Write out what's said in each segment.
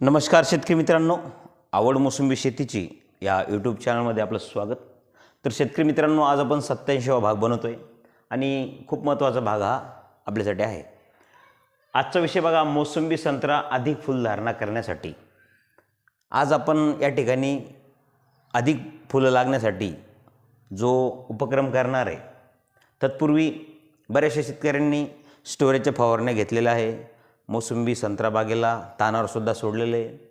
नमस्कार शेतकरी मित्रांनो. आवड मोसंबी शेतीची या यूट्यूब चॅनलमध्ये आपलं स्वागत. तर शेतकरी मित्रांनो आज आपण सत्याऐंशीवा भाग बनवतो आहे आणि खूप महत्त्वाचा भाग हा आपल्यासाठी आहे. आजचा विषय बघा मोसंबी संत्रा अधिक फुलधारणा करण्यासाठी. आज आपण या ठिकाणी अधिक फुलं लागण्यासाठी जो उपक्रम करणार आहे तत्पूर्वी बऱ्याचशा शेतकऱ्यांनी स्टोरेजच्या फवारण्या घेतलेल्या आहे. मोसंबी संत्रा बागेला तानावरसुद्धा सोडलेलं आहे.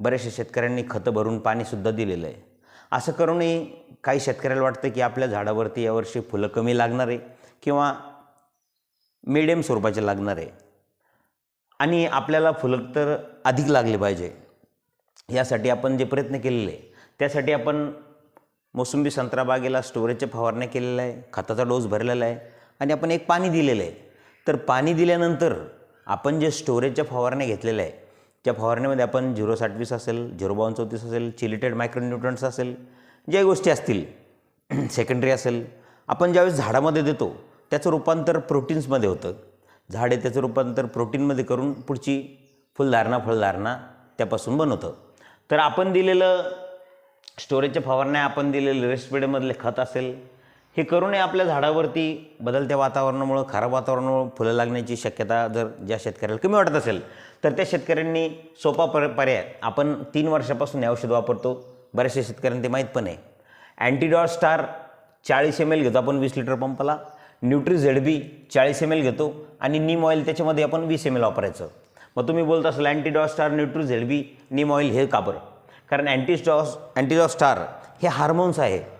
बऱ्याचशा शेतकऱ्यांनी खतं भरून पाणीसुद्धा दिलेलं आहे. असं करूनही काही शेतकऱ्याला वाटतं की आपल्या झाडावरती यावर्षी फुलं कमी लागणार आहे किंवा मिडियम स्वरूपाचे लागणार आहे. आणि आपल्याला फुलं तर अधिक लागले पाहिजे. यासाठी आपण जे प्रयत्न केलेले आहे त्यासाठी आपण मोसंबी संत्रा बागेला स्टोरेजच्या फवारण्या केलेल्या आहे खताचा डोस भरलेला आहे आणि आपण एक पाणी दिलेलं आहे. तर पाणी दिल्यानंतर आपण जे स्टोरेजच्या फवारण्या घेतलेल्या आहे त्या फवारण्यामध्ये आपण झिरो साठवीस असेल झिरो बावन्न चौतीस असेल चिलिटेड मायक्रोन्यूट्रन्स असेल ज्या गोष्टी असतील सेकंडरी असेल आपण ज्यावेळेस झाडामध्ये देतो त्याचं रूपांतर प्रोटीन्समध्ये होतं. झाडे त्याचं रूपांतर प्रोटीनमध्ये करून पुढची फुलधारणा फळधारणा त्यापासून बनवतं. तर आपण दिलेलं स्टोरेजच्या फवारण्या आपण दिलेलं रेस्टपेडमधले खत असेल हे करू नये आपल्या झाडावरती बदलत्या वातावरणामुळं खराब वातावरणामुळं फुलं लागण्याची शक्यता जर ज्या शेतकऱ्याला कमी वाटत असेल तर त्या शेतकऱ्यांनी सोपा पर पर्याय. आपण तीन वर्षापासून हे औषध वापरतो. बऱ्याचशा शेतकऱ्यांना ते माहीत पण आहे. अँटीडॉट स्टार चाळीस एम एल घेतो आपण वीस लिटर पंपाला. न्यूट्री झेड बी चाळीस एम एल घेतो. आणि नीम ऑइल त्याच्यामध्ये आपण वीस एम एल वापरायचं. मग तुम्ही बोलत असाल antidote star nutri Z B neem oil हे का बरं? कारण अँटीस्टॉस अँटीडॉट स्टार हे हार्मोन्स आहे.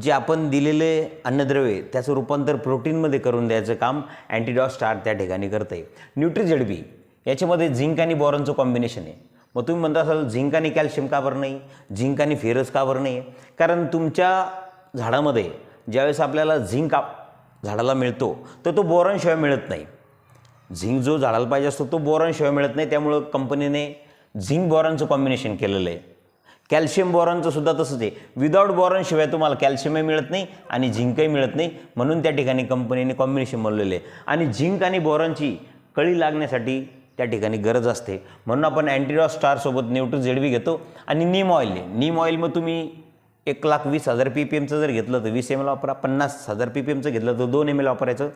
जे आपण दिलेले अन्नद्रव्ये त्याचं रूपांतर प्रोटीनमध्ये करून द्यायचं काम अँटीडॉ स्टार त्या ठिकाणी करतं आहे न्यूट्रीजेड बी याच्यामध्ये झिंक आणि बॉरनचं कॉम्बिनेशन आहे. मग तुम्ही म्हणता असाल झिंक आणि कॅल्शियम का बरं नाही? झिंक आणि फेरस का बरं नाही? कारण तुमच्या झाडामध्ये ज्यावेळेस आपल्याला झिंक आप- झाडाला मिळतो तर तो बोरॉनशिवाय मिळत नाही. झिंक जो झाडाला पाहिजे असतो तो बोरॉनशिवाय मिळत नाही. त्यामुळं कंपनीने झिंक बोरॉनचं कॉम्बिनेशन केलेलं आहे. कॅल्शियम बोरॉनचं सुद्धा तसंच आहे. विदाऊट बोरॉनशिवाय तुम्हाला कॅल्शियमही मिळत नाही आणि झिंकही मिळत नाही. म्हणून त्या ठिकाणी कंपनीने कॉम्बिनेशन बनवलेलं आहे. आणि झिंक आणि बोरॉनची कळी लागण्यासाठी त्या ठिकाणी गरज असते. म्हणून आपण अँटीडॉ स्टारसोबत न्यूट्रो झेड बी घेतो. आणि नीम ऑइल नीम ऑइल मग तुम्ही एक लाख वीस हजार पी पी एमचं जर घेतलं तर वीस एम एल वापरा पन्नास हजार पी पी एमचं घेतलं तर दोन एम एल वापरायचं.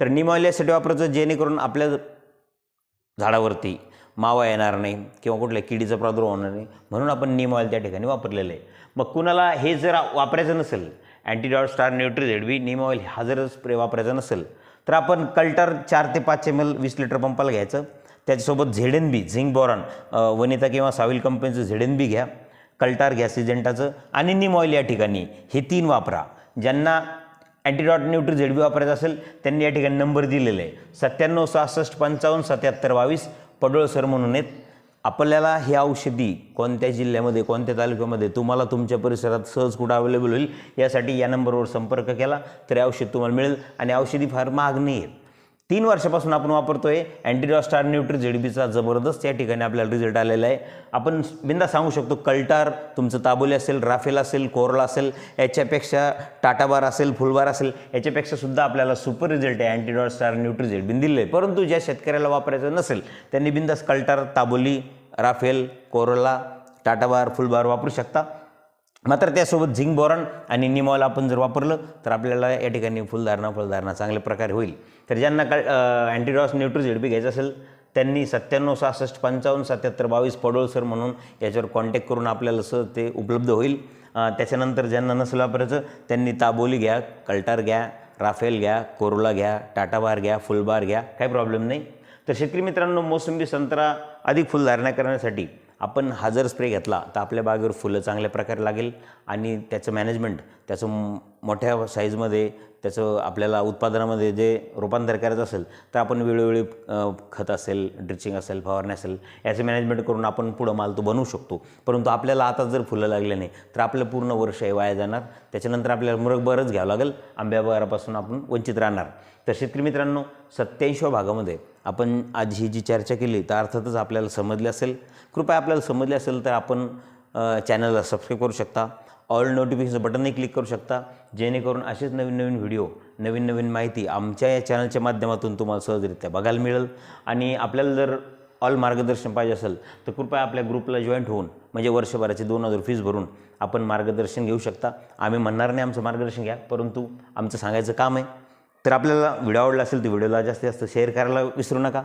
तर नीम ऑइल यासाठी वापरायचं जेणेकरून आपल्या झाडावरती मावा येणार नाही किंवा कुठल्या किडीचा प्रादुर्भाव होणार नाही. म्हणून आपण नीम ऑइल त्या ठिकाणी वापरलेलं आहे. मग कुणाला हे जर वापरायचं नसेल Antidote Star Nutri Z B neem oil हा जर स्प्रे वापरायचा नसेल तर आपण कल्टर चार ते पाच एम एल वीस लिटर पंपाला घ्यायचं. त्याच्यासोबत Z N B zinc boron Vanita किंवा साविल कंपनीचं झेड बी घ्या. कल्टार घ्या एजंटाचं आणि नीम ऑइल या ठिकाणी हे तीन वापरा. ज्यांना अँटीडॉट न्यूट्री झेड बी वापरायचं असेल त्यांनी या ठिकाणी नंबर दिलेले आहे. सत्त्याण्णव सहासष्ट पंचावन्न सत्याहत्तर बावीस पडोळ सर म्हणून आहेत आपल्याला ही औषधी कोणत्या जिल्ह्यामध्ये कोणत्या तालुक्यामध्ये तुम्हाला तुमच्या परिसरात सहज कुठं अवेलेबल होईल यासाठी या नंबरवर संपर्क केला तरी औषध तुम्हाला मिळेल आणि औषधी फार महाग नाही आहे तीन वर्षापासून आपण वापरतोय. अँटीडॉट स्टार न्यूट्री झेडबीचा जबरदस्त या ठिकाणी आपल्याला रिझल्ट आलेला आहे. आपण बिंदा सांगू शकतो कल्टार तुमचं ताबोली असेल राफेल असेल कोरला असेल याच्यापेक्षा टाटाबार असेल फुलबार असेल याच्यापेक्षा सुद्धा आपल्याला सुपर रिझल्ट आहे अँटीडॉट स्टार न्यूट्री झेडबीन दिले आहे. परंतु ज्या शेतकऱ्याला वापरायचं नसेल त्यांनी बिंदास कल्टार ताबोली राफेल कोरोला टाटाबार फुलबार वापरू शकता. मात्र त्यासोबत झिंक बोरॉन आणि निमॉल आपण जर वापरलं तर आपल्याला या ठिकाणी फुलधारणा फुलधारणा चांगल्या प्रकारे होईल. तर ज्यांना का अँटीडॉस न्यूट्रोझेड बी घ्यायचं असेल त्यांनी सत्त्याण्णव सहासष्ट पंचावन्न सत्याहत्तर बावीस पडोळ सर म्हणून याच्यावर कॉन्टॅक्ट करून आपल्याला सहज ते उपलब्ध होईल. त्याच्यानंतर ज्यांना नसेल वापरायचं त्यांनी ताबोली घ्या कल्टार घ्या राफेल घ्या कोरोला घ्या टाटाबार घ्या फुलबार घ्या काही प्रॉब्लेम नाही. तर शेतकरी मित्रांनो मोसंबी संत्रा अधिक फुलधारणा करण्यासाठी आपण हा जर स्प्रे घेतला तर आपल्या बागेवर फुलं चांगल्या प्रकारे लागेल आणि त्याचं मॅनेजमेंट त्याचं मोठ्या साईजमध्ये त्याचं आपल्याला उत्पादनामध्ये जे रूपांतर करायचं असेल तर आपण वेळोवेळी खत असेल ड्रिचिंग असेल फवारणी असेल याचं मॅनेजमेंट करून आपण पुढं माल तो बनवू शकतो. परंतु आपल्याला आता जर फुलं लागले नाही तर आपलं पूर्ण वर्ष हे वाया जाणार. त्याच्यानंतर आपल्याला मुरगबरच घ्यावं लागेल. आंब्याबरापासून आपण वंचित राहणार. तर शेतकरी मित्रांनो सत्याऐंशीव्या भागामध्ये आपण आज ही जी चर्चा केली तर अर्थातच आपल्याला समजली असेल. कृपया आपल्याला समजली असेल तर आपण चॅनलला सबस्क्राईब करू शकता. ऑल नोटिफिकेशन बटनही क्लिक करू शकता. जेणेकरून असेच नवीन नवीन व्हिडिओ नवीन नवीन माहिती आमच्या या चॅनलच्या माध्यमातून तुम्हाला सहजरित्या बघायला मिळेल. आणि आपल्याला जर ऑल मार्गदर्शन पाहिजे असेल तर कृपया आपल्या ग्रुपला जॉईंट होऊन म्हणजे वर्षभराची दोन हजार फीज भरून आपण मार्गदर्शन घेऊ शकता. आम्ही म्हणणार नाही आमचं मार्गदर्शन घ्या परंतु आमचं सांगायचं काम आहे. तर आपल्याला व्हिडिओ आवडला असेल तर व्हिडिओला जास्तीत जास्त शेअर करायला विसरू नका.